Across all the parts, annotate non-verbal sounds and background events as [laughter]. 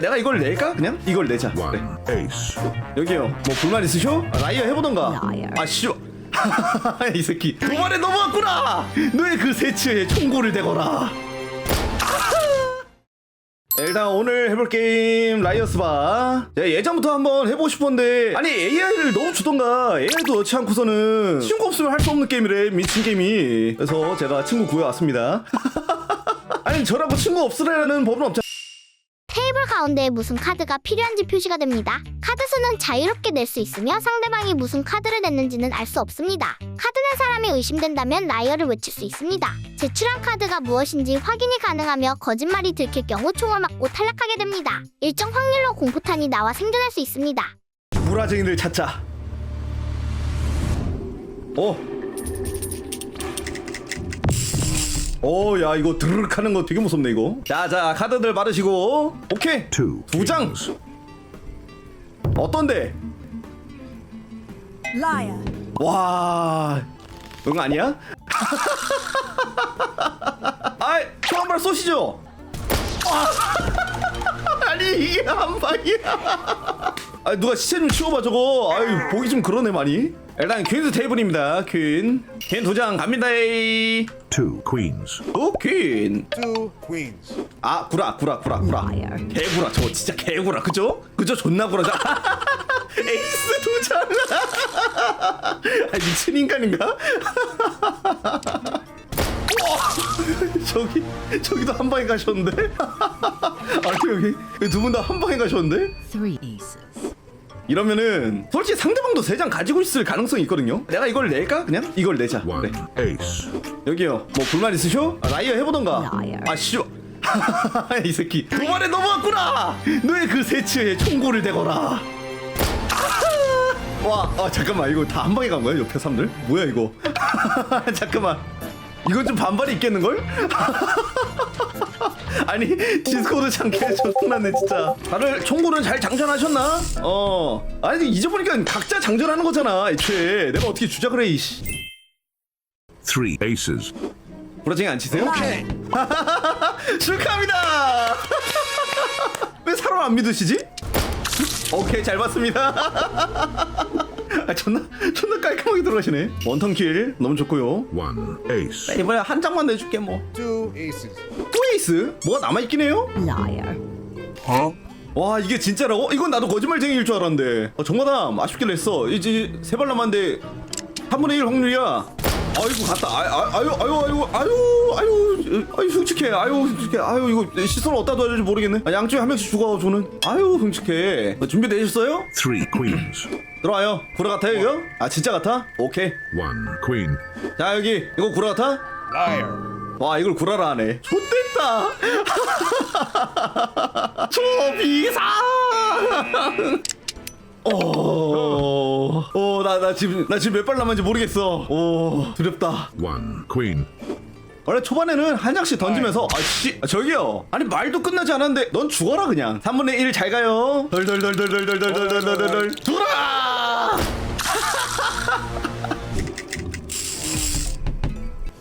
내가 이걸 낼까? 그냥? 이걸 내자. One. ace. 여기요. 뭐 불만 있으셔? 아, 라이어 해보던가. 아 씨발. [laughs] 이 새끼. 도발에 넘어왔구나! 너의 그 세치에 총구를 대거라. [laughs] 일단 오늘 해볼 게임 라이어스바. 제가 예전부터 한번 해보고 싶었는데. 아니 AI를 너무 주던가. AI도 넣지 않고서는 친구 없으면 할 수 없는 게임이래. 미친 게임이. 그래서 제가 친구 구해왔습니다. [laughs] 아니 저라고 친구 없으라는 법은 없잖아 가운데에 무슨 카드가 필요한지 표시가 됩니다. 카드 수는 자유롭게 낼 수 있으며 상대방이 무슨 카드를 냈는지는 알 수 없습니다. 카드 낸 사람이 의심된다면 라이어를 외칠 수 있습니다. 제출한 카드가 무엇인지 확인이 가능하며 거짓말이 들킬 경우 총을 맞고 탈락하게 됩니다. 일정 확률로 공포탄이 나와 생존할 수 있습니다. 불화쟁이를 찾자. 어. 오, 야, 이거 드르륵 하는 거 되게 무섭네, 이거. 자, 자, 카드들 받으시고. 오케이. Two. 두 장. 어떤데? Liar. 와. 응, 아니야? [laughs] 아이, 총한발 쏘시죠. 와. [laughs] 아니, 이게 한 방이야. 아, 누가 시체 좀 치워봐, 저거. 아유, 보기 좀 그러네, 많이. 일단, 퀸스 테이블입니다, 퀸. 퀸 도장 갑니다, 에이. Two queens. 오, 퀸. two queens. 아, 구라, 구라, 구라, 구라. 개구라, 저거 진짜 개구라, 그죠? 그죠? 존나 구라자. [laughs] 에이스 도장. [laughs] 아, 미친 인간인가? [laughs] 저기, 저기도 한 방에 가셨는데? 아니, 여기 두 분 다 한 방에 가셨는데? Three aces. 이러면은 솔직히 상대방도 세장 가지고 있을 가능성이 있거든요. 내가 이걸 낼까? 그냥 이걸 내자. Ace. 여기요. 뭐 불만 있으셔? 아, 라이어 해보던가. 아 씨발. [laughs] 이 새끼 도발에 넘어왔구나. 너의 그 세치에 총구를 대거라. 와, 아 잠깐만 이거 다 한 방에 간 거야 옆에 사람들? 뭐야 이거? [laughs] 잠깐만. 이건 좀 반발이 있겠는 걸? [laughs] 아니 디스코드 창게 존나네 진짜. 다들 총구는 잘 장전하셨나? 어. 아니 잊어보니까 각자 장전하는 거잖아 애초에. 내가 어떻게 주작을 해 이씨. Three aces. 부러징이 안 치세요? [laughs] 축하합니다. [laughs] 왜 사람 안 믿으시지? 오케이 잘 봤습니다. 아, 존나 존나 깔끔하게 들어가시네. 원턴 킬 너무 좋고요. One ace. 이번에 한 장만 내줄게 뭐. Two aces. 또 에이스? 뭐가 남아 있긴 해요? Liar. 와 이게 진짜라고? 이건 나도 거짓말쟁이일 줄 알았는데. 어, 정마담 아쉽게 했어. 이제 세 발 남았는데 3분의 1 확률이야. 아이고 갔다. 아, 아, 아유 아유 아유 아유 아유 아유 흉측해. 아유 흉측해. 아유 이거 시선 어디다 둬야 될지 모르겠네. 아, 양쪽에 한 명씩 죽어 저는. 아유 흉측해. 어, 준비되셨어요? Three queens. 들어와요. 구라 같아요 이거? 아 진짜 같아? 오케이. One queen. 자 여기 이거 구라 같아? Liar. 와 이걸 구라라 하네. 좋댔다. 초비상. [laughs] 어, 어, 나, 나 지금, 나 지금 몇 발 남았는지 모르겠어. 오, 두렵다. One queen. 원래 초반에는 한 장씩 던지면서, 아, 씨, 아, 저기요. 아니, 말도 끝나지 않았는데, 넌 죽어라, 그냥. 3분의 1 잘 가요. 덜덜덜덜덜덜덜덜덜덜. 돌아!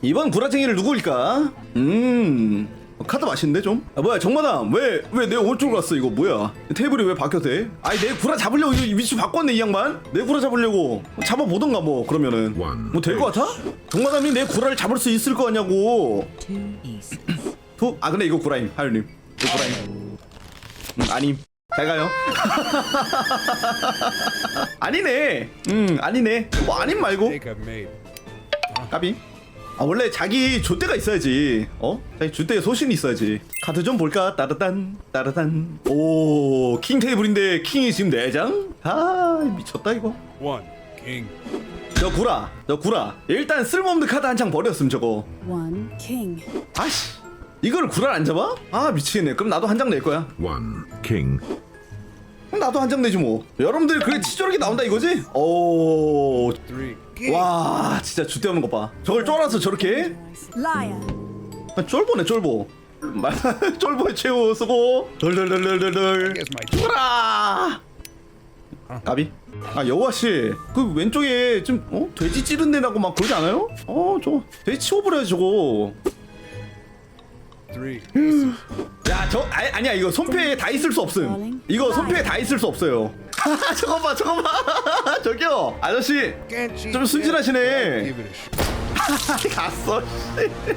이번 구라쟁이를 누구일까? 음 카드 맛있는데 좀? 아 뭐야 정마담. 왜 왜 내 오른쪽으로 갔어? 이거 뭐야? 테이블이 왜 바뀌었대? 아니 내 구라 잡으려고 이거 위치 바꿨네 이 양반? 내 구라 잡으려고. 잡아보던가 뭐 그러면은. 뭐될거 같아? 정마담이 내 구라를 잡을 수 있을 거 아냐고. 투? 아 근데 이거 구라임 하유님. 이거 구라임. 음, 아님. 잘 가요. [laughs] 아니네. 음 아니네. 뭐 아님 말고. 까비 아 원래 자기 좆대가 있어야지 어? 자기 좆대에 소신이 있어야지 카드 좀 볼까 따르단 따르단 오 킹 테이블인데 킹이 지금 4장? 아 미쳤다 이거 One king. 저 구라 저 구라 일단 쓸모없는 카드 한 장 버렸음 저거 One king. 아씨 이걸 구라를 안 잡아? 아 미치겠네 그럼 나도 한 장 낼 거야 One king. 그럼 나도 한 장 내지 뭐 여러분들 그래 치졸하게 나온다 이거지? 오와 Three king. 진짜 좆대 없는 거봐 저걸 쫄아서 저렇게 Liar. 아, 쫄보네 쫄보 말- [laughs] 쫄보에 최후 쓰고 덜덜덜덜덜덜 죽어라 까비 아 여우아씨 그 왼쪽에 좀 어? 돼지 찌른 데라고 막 그러지 않아요? 어저 돼지 치워버려야지 저거. [gasps] 야, 저 아니, 아니야 이거 손패에 다 있을 수 없음. 이거 손패에 다 있을 수 없어요. 저거 봐, 저거 봐. 저기요, 아저씨. 좀 순진하시네. [laughs] 갔어.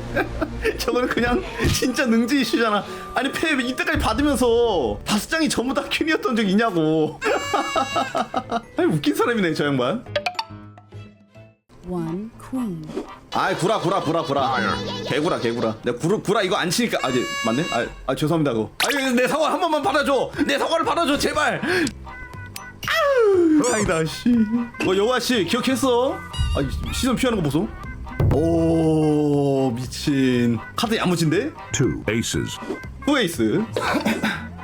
[laughs] 저거는 그냥 진짜 능지 이슈잖아. 아니 패 이때까지 받으면서 다섯 장이 전부 다 퀸이었던 적 있냐고. [laughs] 아니 웃긴 사람이네 저 양반. One queen. 아이 구라 구라 구라 구라. 개구라 개구라. 내가 구라 구라 이거 안 치니까 아지 맞네. 아, 아 죄송합니다 그거. 아니 내 사과 한 번만 받아줘. 내 사과를 받아줘 제발. 아우 다행이다 씨. 뭐 여화 씨 기억했어? 아 시선 피하는 거 보소. 오 미친 카드 야무진데? Two aces. 후에이스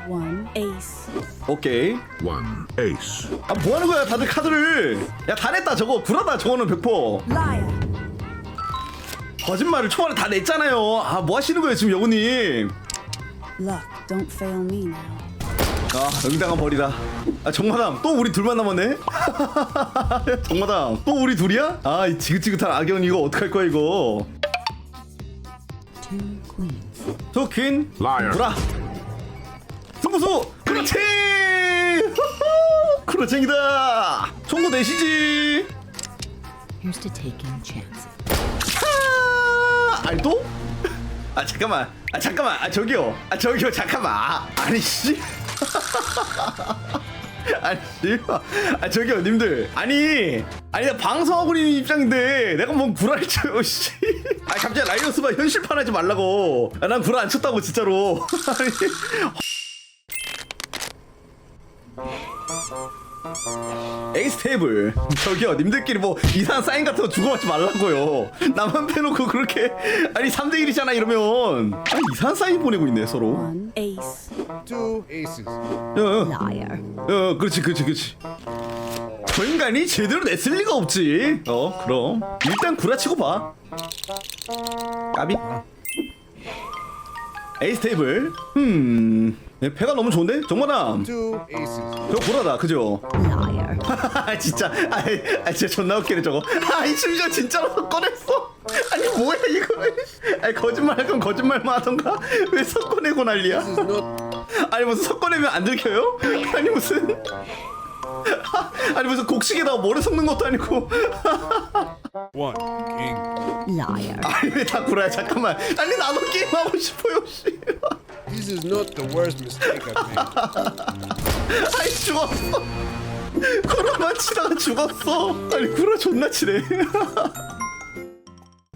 One ace. 오케이 One ace. 아 뭐하는 거야 다들 카드를 야다 냈다 저거 구라다 저거는 100% Liar. 거짓말을 초반에 다 냈잖아요 아 뭐 하시는 거예요 지금 여우님 Luck, don't fail me now. 아 응당한 벌이다 아 정마담 또 우리 둘만 남았네 [laughs] 정마담 또 우리 둘이야? 아 이 지긋지긋한 악연 이거 어떡할 거야 이거 Two queens. Liar. 구라 승부수 그렇지! 그렇쟁이다 총구 내시지 Here's to taking chances. 아, 또? 아 잠깐만. 아 잠깐만. 아 저기요. 아 저기요. 잠깐만. 아, 아니 씨. [laughs] 아니 씨. 아 저기요 님들. 아니 아니 나 방송하고 있는 입장인데 내가 뭔 구라를 쳐요 씨. [laughs] 아 갑자기 라이오스바 현실판 하지 말라고. 아, 난 구라 안 쳤다고 진짜로. [laughs] 아니 에이스 테이블. 저기요 님들끼리 뭐 이상한 사인 같은 거 주고받지 말라고요. 나만 빼놓고 그렇게. 아니 3대1이잖아 이러면. 아니 이상한 사인 보내고 있네 서로. One ace. Two aces. 야, Liar. 야, 그렇지 그렇지 그렇지. 저 인간이 제대로 냈을 리가 없지. 어 그럼. 일단 구라치고 봐. 까비. 에이스 테이블. 음 예, 배가 너무 좋은데? 정마담 Two aces. 저 구라다 그죠? 아 [laughs] 진짜 아이 아 진짜 존나 웃기네 저거 아이 심지어 진짜로 꺼냈어 아니 뭐야 이거 아니 거짓말 할건 거짓말만 하던가 왜 섞어내고 난리야. 아니 무슨 섞어내면 안 들켜요? 아니 무슨 아니 무슨 곡식에다가 모래 섞는 것도 아니고 One king. 아니 왜 다 구라야 잠깐만 아니 나도 게임하고 싶어요 씨 This is not the worst mistake I've made. [laughs] 아이 죽었어. [laughs] 구라만 치다가 죽었어. 아니 구라 존나 치네. [laughs]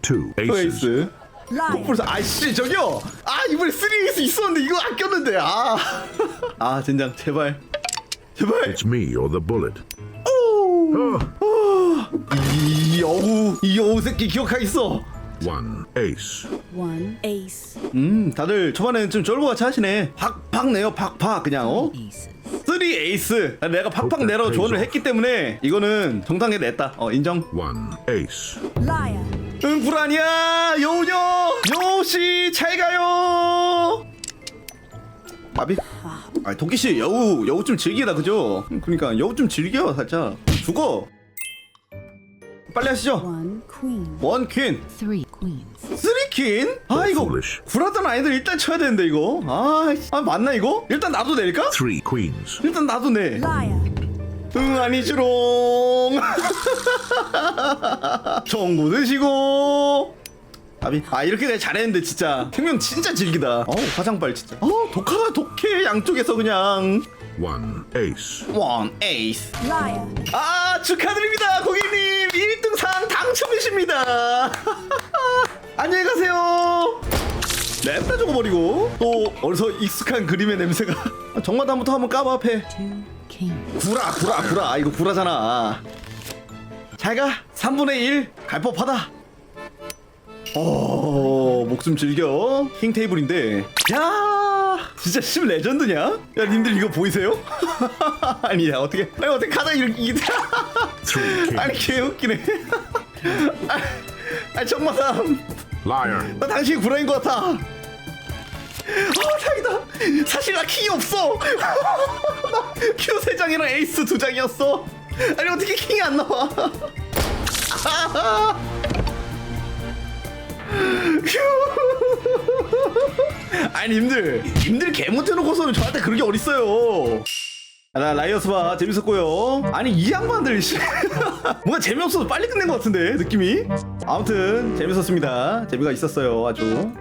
Two aces. 에이스. Liar. 폭불사 아씨 저기요. 아 이번에 3에이스 있었는데 이거 아꼈는데. 아아 젠장 제발. 제발. It's me or the bullet. 이 여우 이 여우 새끼 기억하겠어 One ace. One ace. 음 다들 초반에는 좀 쫄보같이 하시네. 팍팍 내요. 팍팍 그냥 어? Aces. 3 에이스 내가 팍팍 내러 조언을 했기 때문에 이거는 정당하게 냈다. 어 인정. One ace. Liar. 응 불아니야. 여우녀. 여우씨 잘 가요. 아비. 아 도끼 씨 여우 여우 좀 즐기다 그죠? 음, 그러니까 여우 좀 즐겨 살짝. 죽어. 빨리 하시죠. One queen. 원 퀸 Three. queens. 쓰리퀸 아 이거. 불하던 아이들 일단 쳐야 되는데 이거. 아, 아 맞나 이거? 일단 나도 낼까? Three queens. 일단 나도 내. 응 아니지롱. [laughs] 정구 드시고. 아비 아 이렇게 내가 잘했는데 진짜. 생명 진짜 질기다. 어우 화장빨 진짜. 어 독하다 독해 양쪽에서 그냥. One ace. 원 에이스. 아 축하드립니다 고객님. 1등상 당첨이십니다. [laughs] 안녕히 가세요. 냅다 적어버리고 또 어디서 익숙한 그림의 냄새가. [laughs] 정마담부터 한번 까봐 앞에. 구라 구라 구라. 아, 이거 구라잖아. 잘가. 3분의 1 갈법하다. 어 목숨 즐겨. 킹 테이블인데. 야 진짜 심 레전드냐? 야 님들 이거 보이세요? [laughs] 아니 야 어떻게. 아니 어떻게 가다 이렇게 아니 kings. 개웃기네 아, 정마담 Liar. 나 당신이 구라인 것 같아. 아 다행이다. 사실 나 킹이 없어. [laughs] 큐세 장이랑 에이스 두 장이었어. 아니 어떻게 킹이 안 나와? [laughs] 아니 님들 님들 개 못해놓고서는 저한테 그런 게 어딨어요 아, 나 라이어스 봐 재밌었고요 아니 이 양반들 씨. [laughs] 뭔가 재미없어서 빨리 끝낸 것 같은데 느낌이? 아무튼 재밌었습니다. 재미가 있었어요 아주